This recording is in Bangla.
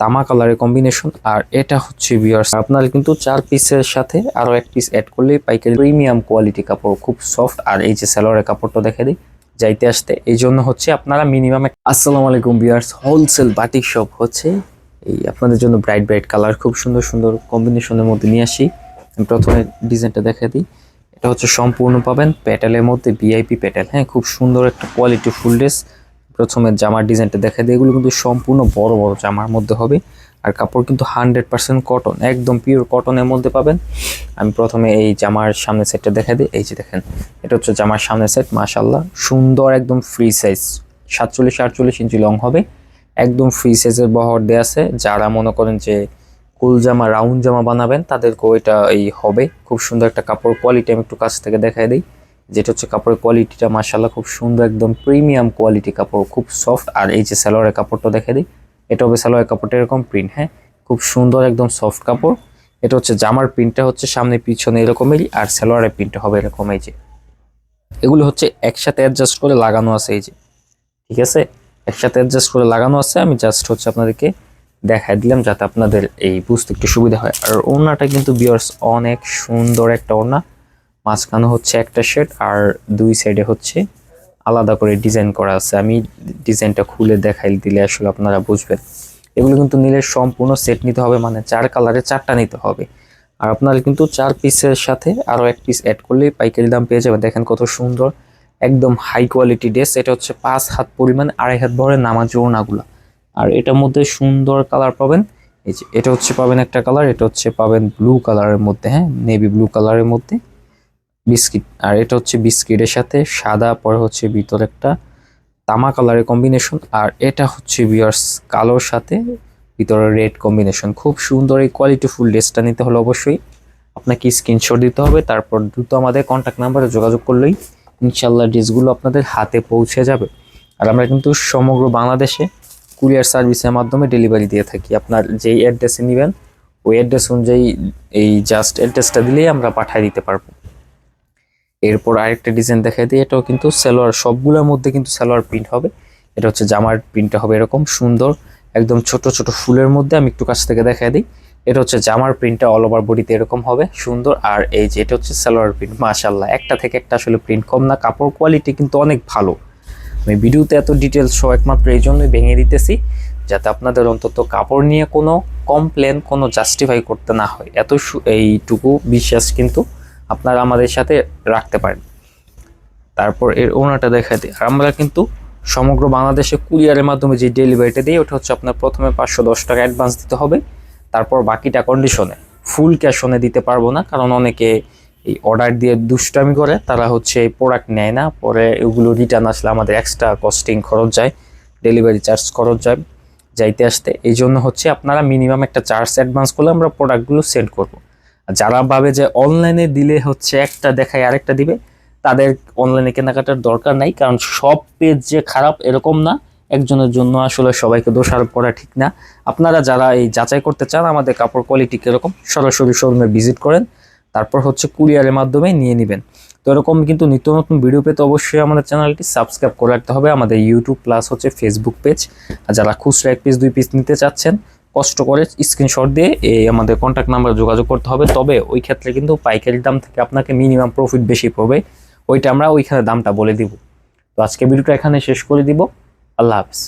তামা কালারের কম্বিনেশন আর এটা হচ্ছে বিয়ার্স আপনারা কিন্তু চার পিসের সাথে আরও এক পিস অ্যাড করলে পাইকারি প্রিমিয়াম কোয়ালিটি কাপড় খুব সফট আর এই যে সালোয়ারের কাপড়টা দেখে দিই, যাইতে আসতে। এই জন্য হচ্ছে আপনারা মিনিমাম আসসালামু আলাইকুম বিয়ার্স হোলসেল বাটিক শপ হচ্ছে। এই আপনাদের জন্য ব্রাইট ব্রাইট কালার খুব সুন্দর সুন্দর কম্বিনেশনের মধ্যে নিয়ে আসি। আমি প্রথমে ডিজাইনটা দেখা দিই। এটা হচ্ছে সম্পূর্ণ পাবেন প্যাটেলের মধ্যে ভিআইপি প্যাটেল। হ্যাঁ খুব সুন্দর একটা কোয়ালিটি ফুল ড্রেস প্রথমে জামার ডিজাইনটা দেখা দিই। এগুলো কিন্তু সম্পূর্ণ বড় বড় জামার মধ্যে হবে। আর কাপড় কিন্তু হান্ড্রেড পার্সেন্ট কটন একদম পিওর কটনের মধ্যে পাবেন। আমি প্রথমে এই জামার সামনের সেটটা দেখা দিই। এই যে দেখেন, এটা হচ্ছে জামার সামনের সেট মাশাল্লাহ সুন্দর, একদম ফ্রি সাইজ সাতচল্লিশ, আটচল্লিশ ইঞ্চি লং হবে। একদম ফ্রি সাইজের বহর দেওয়া আছে। যারা মনে করেন যে কুল জামা রাউন্ড জামা বানাবেন, তাদেরকেও এটা এই হবে। খুব সুন্দর একটা কাপড় কোয়ালিটি আমি একটু কাছ থেকে দেখাই দিই। যেটা হচ্ছে কাপড়ের কোয়ালিটিটা মাশাল্লাহ খুব সুন্দর, একদম প্রিমিয়াম কোয়ালিটি কাপড়, খুব সফট আর এই যে সালোয়ারের কাপড়টা দেখে দিই, এটা হবে সালোয়ারের কাপড়টা এরকম প্রিন্ট হ্যাঁ? খুব সুন্দর, একদম সফট কাপড়। এটা হচ্ছে জামার প্রিন্টটা হচ্ছে সামনে, পিছনে এরকমেরই, আর সালোয়ারের প্রিন্টটা হবে এরকম এই যে। এগুলো হচ্ছে একসাথে অ্যাডজাস্ট করে লাগানো আছে এই যে। ঠিক আছে? একসাথে অ্যাডজাস্ট করে লাগানো আছে, আমি জাস্ট হচ্ছে আপনাদেরকে দেখাই দিলাম যাতে আপনাদের এই বুঝতে একটু সুবিধা হয়। আর ওড়নাটা কিন্তু বিয়ার্স অনেক সুন্দর একটা ওড়না। মাঝখানে হচ্ছে একটা শেড আর দুই সাইডে হচ্ছে আলাদা করে ডিজাইন করা আছে। আমি ডিজাইনটা খুলে দেখাই দিলে আসলে আপনারা বুঝবেন। এগুলো কিন্তু নিলে সম্পূর্ণ সেট নিতে হবে মানে চার কালারে চারটা নিতে হবে। আর আপনারা কিন্তু চার পিসের সাথে আরও এক পিস অ্যাড করলেই পাইকারি দাম পেয়ে যাবেন। দেখেন কত সুন্দর, একদম হাই কোয়ালিটি ড্রেস এটা হচ্ছে পাঁচ হাত পরিমাণ, আড়াই হাত বড় নামাজ ওড়নাগুলো। আর এটার মধ্যে সুন্দর কালার পাবেন। এই যে, এটা হচ্ছে পাবেন একটা কালার এটা হচ্ছে পাবেন ব্লু কালারের মধ্যে হ্যাঁ? নেভি ব্লু কালারের মধ্যে। বিস্কিট। আর এটা হচ্ছে বিস্কিটের সাথে, সাদা, পরে হচ্ছে ভিতরে একটা তামা কালারের কম্বিনেশন আর এটা হচ্ছে বিয়ার্স কালোর সাথে ভিতরে রেড কম্বিনেশন খুব সুন্দর এই কোয়ালিটি ফুল ড্রেসটা নিতে হলে অবশ্যই আপনাকে স্ক্রিনশট দিতে হবে, তারপর দ্রুত আমাদের কন্ট্যাক্ট নাম্বারে যোগাযোগ করলেই ইনশাল্লাহ ড্রেসগুলো আপনাদের হাতে পৌঁছে যাবে। আর আমরা কিন্তু সমগ্র বাংলাদেশে কুরিয়ার সার্ভিসের মাধ্যমে ডেলিভারি দিয়ে থাকি। আপনার যেই অ্যাড্রেসে নেবেন, ওই অ্যাড্রেস অনুযায়ী এই জাস্ট অ্যাড্রেসটা দিলেই আমরা পাঠিয়ে দিতে পারব। এরপর আরেকটা ডিজাইন দেখাই দিই, এটাও কিন্তু সালোয়ার, সবগুলোর মধ্যে কিন্তু সালোয়ার প্রিন্ট হবে। এটা হচ্ছে জামার প্রিন্টটা হবে এরকম, সুন্দর, একদম ছোট ছোট ফুলের মধ্যে আমি একটু কাছ থেকে দেখাই দিই। এটা হচ্ছে জামার প্রিন্টটা অল ওভার বডিতে এরকম হবে, সুন্দর। আর এই যে এটা হচ্ছে সালোয়ার প্রিন্ট মাশাল্লাহ একটা থেকে একটা আসলে প্রিন্ট কম না, কাপড় কোয়ালিটি কিন্তু অনেক ভালো। আমি ভিডিওতে এত ডিটেলস সহ একমাত্র এই জন্যই ভেঙে দিতেছি, যাতে আপনাদের অন্তত কাপড় নিয়ে কোনো কমপ্লেন কোনো জাস্টিফাই করতে না হয়। এত এইটুকু বিশ্বাস কিন্তু আপনারা আমাদের সাথে রাখতে পারেন। তারপর এর ওনাটা দেখা দিই। আর আমরা কিন্তু সমগ্র বাংলাদেশে কুরিয়ারের মাধ্যমে যে ডেলিভারিটা দিই, ওটা হচ্ছে আপনার প্রথমে পাঁচশো দশ টাকা অ্যাডভান্স দিতে হবে। তারপর বাকিটা কন্ডিশনে ফুল ক্যাশ অনে দিতে পারব না, কারণ অনেকে এই অর্ডার দিয়ে দুষ্টামি করে, তারা হচ্ছে এই প্রোডাক্ট নেয় না। পরে এগুলো রিটার্ন আসলে আমাদের এক্সট্রা কস্টিং খরচ যায় ডেলিভারি চার্জ খরচ যায় যাইতে আসতে। এই জন্য হচ্ছে আপনারা মিনিমাম একটা চার্জ অ্যাডভান্স করলে আমরা প্রোডাক্টগুলো সেন্ড করব। যারা ভাবে যে অনলাইনে দিলে হচ্ছে একটা দেখায় আরেকটা দিবে, তাদের অনলাইনে কেনাকাটার দরকার নাই, কারণ সব পেজ যে খারাপ এরকম না, একজনের জন্য আসলে সবাইকে দোষারোপ করা ঠিক না। আপনারা যারা এই যাচাই করতে চান, আমাদের কাপড় কোয়ালিটি কীরকম, সরাসরি শোরুমে ভিজিট করেন, তারপর হচ্ছে কুরিয়ারের মাধ্যমে নিয়ে নেবেন। তো এরকম কিন্তু নিত্য নতুন ভিডিও পেতে অবশ্যই আমাদের চ্যানেলটি সাবস্ক্রাইব করে রাখতে হবে, আমাদের ইউটিউব প্লাস হচ্ছে ফেসবুক পেজ আর যারা খুচরা এক পিস দুই পিস নিতে চাচ্ছেন কষ্ট করে স্ক্রিনশট দিয়ে এই আমাদের কন্ট্যাক্ট নাম্বার যোগাযোগ করতে হবে। তবে ওই ক্ষেত্রে কিন্তু পাইকারি দাম থেকে আপনাকে মিনিমাম প্রফিট বেশি পড়বে। ওইটা আমরা ওইখানে দামটা বলে দিব। তো আজকে ভিডিওটা এখানে শেষ করে দিব। আল্লাহ হাফিজ।